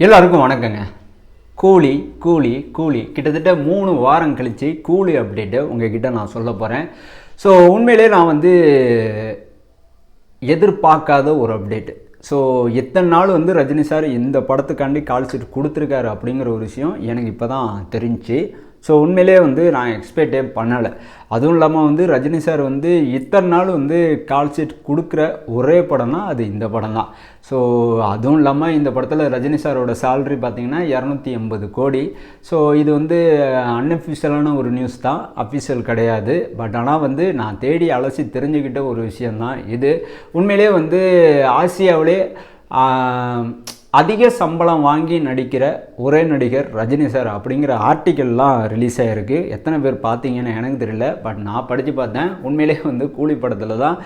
எல்லாருக்கும் வணக்கங்க. கூலி கூலி கூலி. கிட்டத்தட்ட மூணு வாரம் கழித்து கூலி அப்டேட்டை உங்ககிட்ட நான் சொல்ல போகிறேன் ஸோ உண்மையிலே நான் வந்து எதிர்பார்க்காத ஒரு அப்டேட்டு ஸோ எத்தனை நாள் வந்து ரஜினி சார் இந்த படத்துக்காண்டி கால் ஷீட் கொடுத்துருக்காரு அப்படிங்கிற ஒரு விஷயம் எனக்கு இப்போ தான் தெரிஞ்சுச்சு ஸோ உண்மையிலே வந்து நான் எக்ஸ்பெக்டே பண்ணலை? அதுவும் இல்லாமல் வந்து ரஜினி சார் வந்து இத்தனை நாள் வந்து கால் ஷீட் கொடுக்குற ஒரே படம்னா அது இந்த படம் தான். ஸோ அதுவும் இல்லாமல் இந்த படத்தில் ரஜினி சாரோட சேல்ரி பார்த்திங்கன்னா இரநூத்தி எண்பது கோடி. ஸோ இது வந்து அன்அஃபிஷியலான ஒரு நியூஸ் தான். அஃபிஷியல் கிடையாது. பட் ஆனால் வந்து நான் தேடி அலசி தெரிஞ்சுக்கிட்ட ஒரு விஷயந்தான் இது. உண்மையிலே வந்து ஆசியாவிலே அதிக சம்பளம் வாங்கி நடிக்கிற ஒரே நடிகர் ரஜினி சார் அப்படிங்கிற ஆர்டிக்கல்லாம் ரிலீஸ் ஆகிருக்கு எத்தனை பேர் பார்த்தீங்கன்னு எனக்கு தெரியல. பட் நான் படித்து பார்த்தேன். உண்மையிலே வந்து கூலி படத்தில் தான்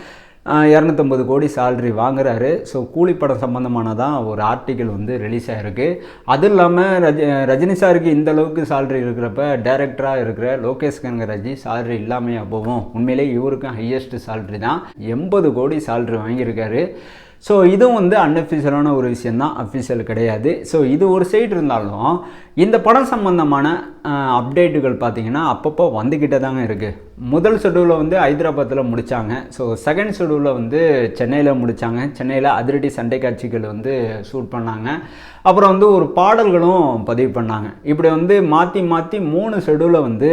இரநூத்தம்பது கோடி சேல்ரி வாங்குறாரு. ஸோ கூலிப்படம் சம்மந்தமானதான் ஒரு ஆர்டிக்கிள் வந்து ரிலீஸ் ஆகிருக்கு அது இல்லாமல் ரஜ ரஜினி சாருக்கு இந்த அளவுக்கு சேல்ரி இருக்கிறப்ப டைரக்டராக இருக்கிற லோகேஷ் கனகராஜி சேல்ரி இல்லாமல் அப்போவும் உண்மையிலே இவருக்கும் ஹையஸ்ட் சேல்ரி தான். எண்பது கோடி சேல்ரி வாங்கியிருக்காரு. ஸோ இதுவும் வந்து அன்அஃபிஷியலான ஒரு விஷயந்தான் அஃபிஷியல் கிடையாது. ஸோ இது ஒரு சைடு இருந்தாலும் இந்த படம் சம்பந்தமான அப்டேட்டுகள் பார்த்தீங்கன்னா அப்பப்போ வந்துக்கிட்டே தாங்க இருக்குது முதல் ஷெடியூலில் வந்து ஹைதராபாத்தில் முடித்தாங்க ஸோ செகண்ட் ஷெடியூலில் வந்து சென்னையில் முடித்தாங்க சென்னையில் அதிரடி சண்டை காட்சிகள் வந்து ஷூட் பண்ணாங்க. அப்புறம் வந்து ஒரு பாடல்களும் பதிவு பண்ணாங்க. இப்படி வந்து மாற்றி மாற்றி மூணு ஷெடியூலை வந்து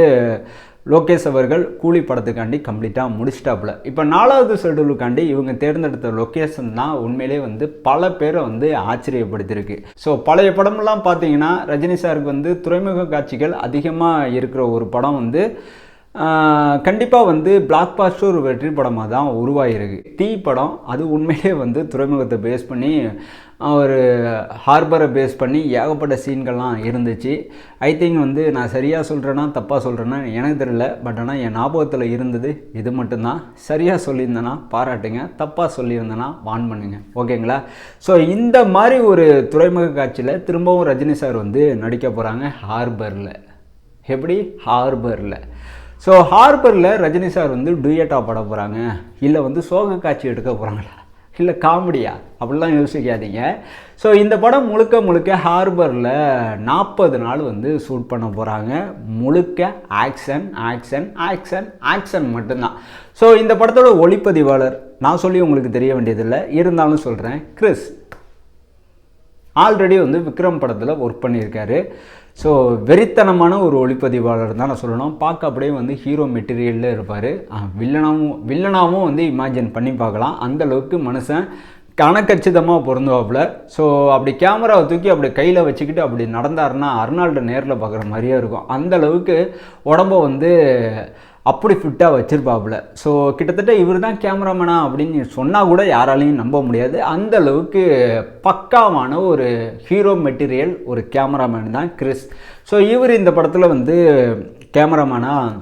லோகேஷ் அவர்கள் கூலி படத்துக்காண்டி கம்ப்ளீட்டாக முடிச்சிட்டாப்புல. இப்போ நாலாவது ஷெடியூலுக்காண்டி இவங்க தேர்ந்தெடுத்த லொக்கேஷன் தான் உண்மையிலே வந்து பல பேரை வந்து ஆச்சரியப்படுத்தியிருக்கு. ஸோ பழைய படமெல்லாம் பார்த்தீங்கன்னா ரஜினி சாருக்கு வந்து துறைமுக காட்சிகள் அதிகமாக இருக்கிற ஒரு படம் வந்து கண்டிப்பாக வந்து பிளாக் பாஸ்டர் ஒரு வெற்றி படமாக தான் உருவாகிருக்கு தீ படம் அது உண்மையிலே வந்து துறைமுகத்தை பேஸ் பண்ணி ஒரு ஹார்பரை பேஸ் பண்ணி ஏகப்பட்ட சீன்கள்லாம் இருந்துச்சு. ஐ திங்க் வந்து நான் சரியாக சொல்கிறேன்னா தப்பாக சொல்கிறேன்னா எனக்கு தெரியல. பட் ஆனால் என் ஞாபகத்தில் இருந்தது இது மட்டும்தான். சரியாக சொல்லியிருந்தேன்னா பாராட்டுங்க. தப்பாக சொல்லியிருந்தேன்னா வான் பண்ணுங்க. ஓகேங்களா? ஸோ இந்த மாதிரி ஒரு துறைமுக காட்சியில் திரும்பவும் ரஜினி சார் வந்து நடிக்க போகிறாங்க ஹார்பரில் எப்படி? ஹார்பரில் ஸோ ஹார்பரில் ரஜினி சார் வந்து டூயட்டாக பட போகிறாங்க இல்லை வந்து சோக காட்சி எடுக்க போகிறாங்களா இல்லை காமெடியா? அப்படிலாம் யோசிக்காதீங்க. ஸோ இந்த படம் முழுக்க முழுக்க ஹார்பரில் நாற்பது நாள் வந்து ஷூட் பண்ண போகிறாங்க முழுக்க ஆக்ஷன் ஆக்ஷன் ஆக்ஷன் ஆக்ஷன் மட்டும்தான். ஸோ இந்த படத்தோட ஒளிப்பதிவாளர் நான் சொல்லி உங்களுக்கு தெரிய வேண்டியதில்லை. இருந்தாலும் சொல்கிறேன் கிறிஸ். ஆல்ரெடி வந்து விக்ரம் படத்தில் ஒர்க் பண்ணியிருக்காரு. ஸோ வெறித்தனமான ஒரு ஒளிப்பதிவாளர் தான் நான் சொல்லணும். பார்க்க அப்படியே வந்து ஹீரோ மெட்டீரியலில் இருப்பார். வில்லனாகவும் வில்லனாகவும் வந்து இமேஜின் பண்ணி பார்க்கலாம். அந்தளவுக்கு மனுஷன் கணக்கச்சிதமாக பொருந்துவாப்புல. ஸோ அப்படி கேமராவை தூக்கி அப்படி கையில் வச்சுக்கிட்டு அப்படி நடந்தாருன்னா அர்னால்டு நேரில் பார்க்குற மாதிரியே இருக்கும். அந்தளவுக்கு உடம்ப வந்து அப்படி ஃபிட்டாக வச்சுருப்பாப்புல. ஸோ கிட்டத்தட்ட இவர் தான் கேமராமேனா அப்படின்னு சொன்னால் கூட யாராலையும் நம்ப முடியாது. அந்த அளவுக்கு பக்காவான ஒரு ஹீரோ மெட்டீரியல் ஒரு கேமராமேன் தான் கிறிஸ் ஸோ இவர் இந்த படத்தில் வந்து கேமராமேனாக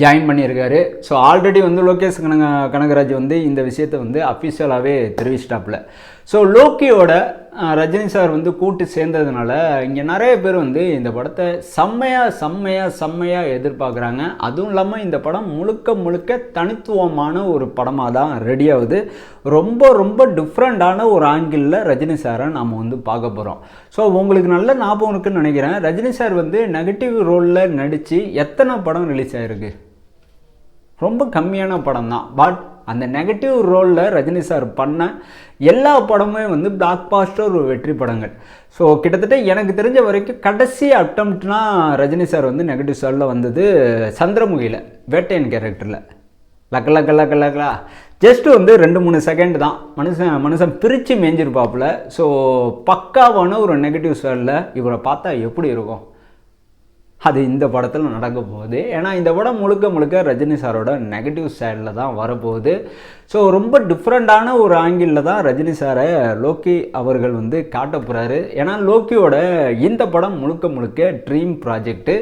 ஜாயின் பண்ணியிருக்காரு. ஸோ ஆல்ரெடி வந்து லோகேஷ் கனக கனகராஜ் வந்து இந்த விஷயத்தை வந்து அஃபிஷியலாகவே தெரிவிச்சிட்டாப்புல. ஸோ லோக்கியோட ரஜினி சார் வந்து கூட்டு சேர்ந்ததுனால இங்கே நிறைய பேர் வந்து இந்த படத்தை செம்மையாக செம்மையாக செம்மையாக எதிர்பார்க்குறாங்க. அதுவும் இல்லாமல் இந்த படம் முழுக்க முழுக்க தனித்துவமான ஒரு படமாக தான் ரெடி ஆகுது. ரொம்ப ரொம்ப டிஃப்ரெண்ட்டான ஒரு ஆங்கிளில் ரஜினி சாரை நாம் வந்து பார்க்க போகிறோம் ஸோ உங்களுக்கு நல்ல ஞாபகம் இருக்குன்னு நினைக்கிறேன். ரஜினி சார் வந்து நெகட்டிவ் ரோலில் நடித்து எத்தனை படம் ரிலீஸ் ஆகிருக்கு ரொம்ப கம்மியான படம் தான் பட் அந்த நெகட்டிவ் ரோலில் ரஜினி சார் பண்ண எல்லா படமுமே வந்து பிளாக் பாஸ்டர் ஒரு வெற்றி படங்கள். ஸோ கிட்டத்தட்ட எனக்கு தெரிஞ்ச வரைக்கும் கடைசி அட்டம்ப்ட்னா ரஜினி சார் வந்து நெகட்டிவ் சாரில் வந்தது சந்திரமுகியில் வேட்டையன் கேரக்டரில் லக்க லக்க லக்க லக்கலா ஜஸ்ட் வந்து ரெண்டு மூணு செகண்ட் தான். மனுஷன் மனுஷன் பிரித்து மேய்ஞ்சிருப்பாப்புல ஸோ பக்காவான ஒரு நெகட்டிவ் சாரில் இவரை பார்த்தா எப்படி இருக்கும்? அது இந்த படத்தில் நடக்க போகுது. ஏன்னா இந்த படம் முழுக்க முழுக்க ரஜினி சாரோட நெகட்டிவ் சைடில் தான் வரப்போகுது. ஸோ ரொம்ப டிஃப்ரெண்ட்டான ஒரு ஆங்கிளில் தான் ரஜினி சாரை லோக்கி அவர்கள் வந்து காட்ட போகிறாரு ஏன்னா லோக்கியோட இந்த படம் முழுக்க முழுக்க ட்ரீம் ப்ராஜெக்ட்டு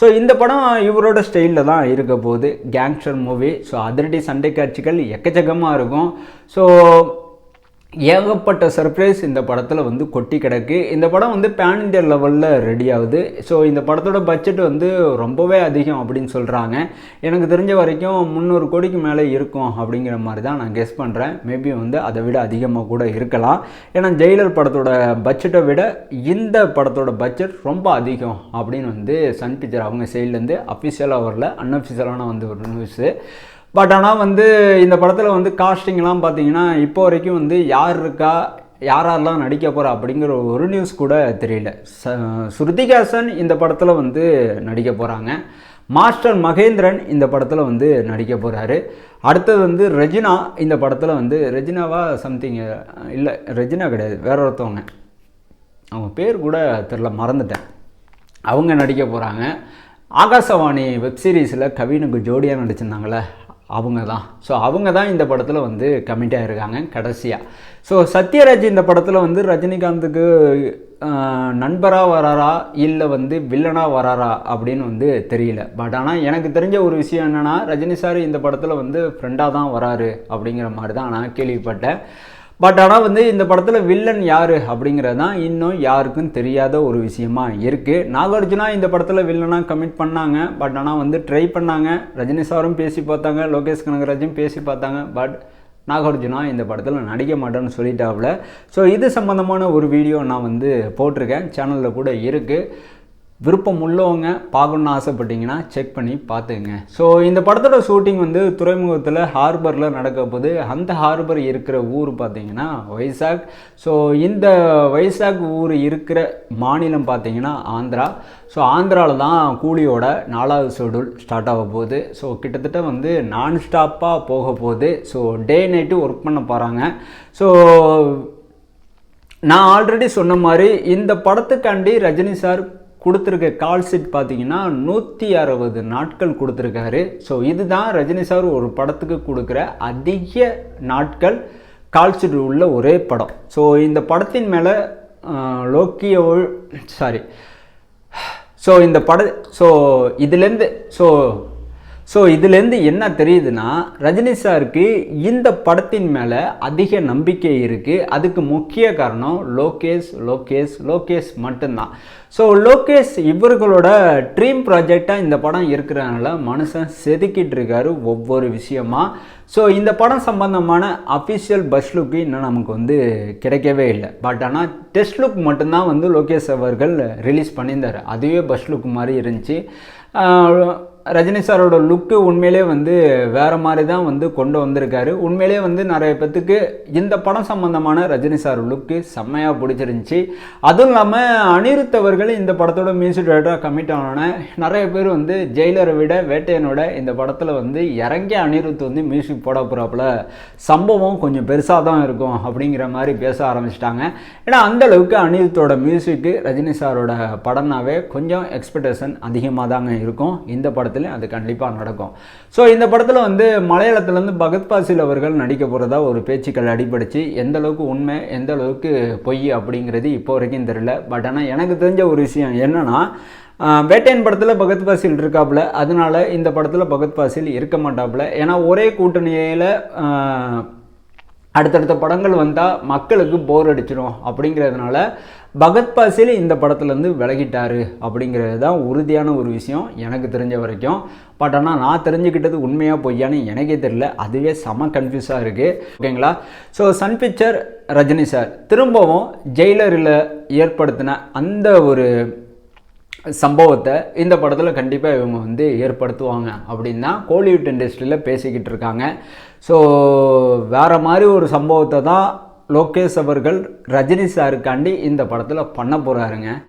ஸோ இந்த படம் இவரோட ஸ்டைலில் தான் இருக்க போகுது. கேங்ஸ்டர் மூவி ஸோ அதிரடி சண்டை காட்சிகள் எக்கச்சக்கமாக இருக்கும். ஸோ ஏகப்பட்ட சர்ப்ரைஸ் இந்த படத்தில் வந்து கொட்டி கிடக்கு. இந்த படம் வந்து பேன் இண்டியா லெவலில் ரெடி ஆகுது. ஸோ இந்த படத்தோட பட்ஜெட் வந்து ரொம்பவே அதிகம் அப்படின்னு சொல்கிறாங்க எனக்கு தெரிஞ்ச வரைக்கும் முந்நூறு கோடிக்கு மேலே இருக்கும் அப்படிங்கிற மாதிரி தான் நான் கெஸ் பண்ணுறேன் மேபி வந்து அதை விட அதிகமாக கூட இருக்கலாம். ஏன்னா ஜெயிலர் படத்தோட பட்ஜெட்டை விட இந்த படத்தோட பட்ஜெட் ரொம்ப அதிகம் அப்படின்னு வந்து சன் பிக்சர் அவங்க சைட்லேருந்து அஃபிஷியலாக வரல. அன்அஃபிஷியலான வந்து ஒரு நியூஸு பட் ஆனால் வந்து இந்த படத்தில் வந்து காஸ்டிங்லாம் பார்த்தீங்கன்னா இப்போ வரைக்கும் வந்து யார் இருக்கா யாரெல்லாம் நடிக்க போகிறா அப்படிங்கிற ஒரு நியூஸ் கூட தெரியல. ச ஸ்ருதிகாசன் இந்த படத்தில் வந்து நடிக்க போகிறாங்க மாஸ்டர் மகேந்திரன் இந்த படத்தில் வந்து நடிக்க போகிறாரு அடுத்தது வந்து ரெஜினா இந்த படத்தில் வந்து ரெஜினாவா சம்திங் இல்லை ரெஜினா கிடையாது வேற ஒருத்தவங்க. அவங்க பேர் கூட தெரில மறந்துட்டேன். அவங்க நடிக்க போகிறாங்க ஆகாசவாணி வெப்சீரிஸில் கவினுக்கு ஜோடியாக நடிச்சிருந்தாங்களே அவங்க தான் ஸோ அவங்க தான் இந்த படத்தில் வந்து கமிட்டாக இருக்காங்க கடைசியாக ஸோ சத்யராஜ் இந்த படத்தில் வந்து ரஜினிகாந்துக்கு நண்பராக வராரா இல்லை வந்து வில்லனாக வராரா அப்படின்னு வந்து தெரியல. பட் ஆனால் எனக்கு தெரிஞ்ச ஒரு விஷயம் என்னென்னா ரஜினி சார் இந்த படத்தில் வந்து ஃப்ரெண்டாக தான் வராரு அப்படிங்கிற மாதிரி தான் நான் கேள்விப்பட்டேன். பட் ஆனால் வந்து இந்த படத்தில் வில்லன் யார் அப்படிங்கிறது தான் இன்னும் யாருக்கும் தெரியாத ஒரு விஷயமா இருக்குது நாகார்ஜுனா இந்த படத்தில் வில்லனாக கமிட் பண்ணாங்க. பட் ஆனால் வந்து ட்ரை பண்ணாங்க. ரஜினி சாரும் பேசி பார்த்தாங்க. லோகேஷ் கனகராஜும் பேசி பார்த்தாங்க. பட் நாகார்ஜுனா இந்த படத்தில் நடிக்க மாட்டேன்னு சொல்லிட்டாப்புல ஸோ இது சம்மந்தமான ஒரு வீடியோ நான் வந்து போட்டிருக்கேன். சேனலில் கூட இருக்குது விருப்பம் உள்ளவங்க பார்க்கணுன்னு ஆசைப்பட்டீங்கன்னா செக் பண்ணி பார்த்துங்க ஸோ இந்த படத்தோட ஷூட்டிங் வந்து துறைமுகத்தில் ஹார்பரில் நடக்க போது அந்த ஹார்பர் இருக்கிற ஊர் பார்த்தீங்கன்னா வைசாக். ஸோ இந்த வைசாக் ஊர் இருக்கிற மாநிலம் பார்த்தீங்கன்னா ஆந்திரா. ஸோ ஆந்திராவில் தான் கூலியோட நாலாவது ஷெடியூல் ஸ்டார்ட் ஆக போகுது. ஸோ கிட்டத்தட்ட வந்து நான் ஸ்டாப்பாக போக போகுது. ஸோ டே நைட்டு ஒர்க் பண்ண போகிறாங்க ஸோ நான் ஆல்ரெடி சொன்ன மாதிரி இந்த படத்துக்காண்டி ரஜினி சார் கொடுத்துருக்க கால் ஷீட் பார்த்தீங்கன்னா நூற்றி அறுபது நாட்கள் கொடுத்துருக்காரு. ஸோ இதுதான் ரஜினி சார் ஒரு படத்துக்கு கொடுக்குற அதிக நாட்கள் கால் ஷீட் உள்ள ஒரே படம். ஸோ இந்த படத்தின் மேலே லோக்கிய சாரி ஸோ இந்த பட ஸோ இதுலேருந்து ஸோ ஸோ இதுலேருந்து என்ன தெரியுதுன்னா ரஜினி சாருக்கு இந்த படத்தின் மேலே அதிக நம்பிக்கை இருக்குது அதுக்கு முக்கிய காரணம் லோகேஷ் லோகேஷ் லோகேஷ் மட்டும்தான். ஸோ லோகேஷ் இவர்களோட ட்ரீம் ப்ராஜெக்டாக இந்த படம் இருக்கிறனால மனுஷன் செதுக்கிட்டு இருக்காரு ஒவ்வொரு விஷயமா. ஸோ இந்த படம் சம்பந்தமான அஃபிஷியல் பஸ் லுக்கு இன்னும் நமக்கு வந்து கிடைக்கவே இல்லை. பட் ஆனால் டெஸ்ட் லுக் மட்டும்தான் வந்து லோகேஷ் அவர்கள் ரிலீஸ் பண்ணியிருந்தார். அதுவே பஸ் லுக் மாதிரி இருந்துச்சு. ரஜினி சாரோட லுக்கு உண்மையிலே வந்து வேறு மாதிரி தான் வந்து கொண்டு வந்திருக்காரு. உண்மையிலே வந்து நிறைய பேத்துக்கு இந்த படம் சம்மந்தமான ரஜினி சார் லுக்கு செம்மையாக பிடிச்சிருந்துச்சி. அதுவும் இல்லாமல் அனிருத் அவர்கள் இந்த படத்தோட மியூசிக் டைரக்டராக கமிட் ஆனோன்னே நிறைய பேர் வந்து ஜெயிலரை விட வேட்டையனோட இந்த படத்தில் வந்து இறங்கி அனிருத் வந்து மியூசிக் போட போகிறாப்புல சம்பவம் கொஞ்சம் பெருசாக தான் இருக்கும் அப்படிங்கிற மாதிரி பேச ஆரம்பிச்சிட்டாங்க. ஏன்னா அந்தளவுக்கு அனிருத்தோட மியூசிக்கு ரஜினி சாரோட படம்னாவே கொஞ்சம் எக்ஸ்பெக்டேஷன் அதிகமாக தாங்க இருக்கும். இந்த படத்தில் படத்துலையும் அது கண்டிப்பாக நடக்கும். ஸோ இந்த படத்தில் வந்து மலையாளத்துலேருந்து பகத் பாசில் அவர்கள் நடிக்க போகிறதா ஒரு பேச்சுக்கள் அடிபடிச்சு எந்த அளவுக்கு உண்மை எந்த அளவுக்கு பொய் அப்படிங்கிறது இப்போ வரைக்கும் தெரியல. பட் ஆனால் எனக்கு தெரிஞ்ச ஒரு விஷயம் என்னென்னா வேட்டையன் படத்தில் பகத் பாசில் இருக்காப்புல. அதனால இந்த படத்தில் பகத் பாசில் இருக்க மாட்டாப்புல. ஏன்னா ஒரே கூட்டணியில் அடுத்தடுத்த படங்கள் வந்தால் மக்களுக்கு போர் அடிச்சிடும் அப்படிங்கிறதுனால பகத் பாசில் இந்த படத்துலேருந்து விலகிட்டாரு அப்படிங்கிறது தான் உறுதியான ஒரு விஷயம் எனக்கு தெரிஞ்ச வரைக்கும். பட் ஆனால் நான் தெரிஞ்சுக்கிட்டது உண்மையாக பொய்யான்னு எனக்கே தெரியல. அதுவே செம கன்ஃபியூஸாக இருக்குது ஓகேங்களா? So Sun picture Rajini sir திரும்பவும் ஜெயிலரில் ஏற்படுத்தின அந்த ஒரு சம்பவத்தை இந்த படத்தில் கண்டிப்பாக இவங்க வந்து ஏற்படுத்துவாங்க அப்படின்னு தான் கோலிவுட் இண்டஸ்ட்ரியில் பேசிக்கிட்டு இருக்காங்க. ஸோ வேறு மாதிரி ஒரு சம்பவத்தை தான் லோகேஷ் அவர்கள் ரஜினி சாருக்காண்டி இந்த படத்தில் பண்ண போகிறாருங்க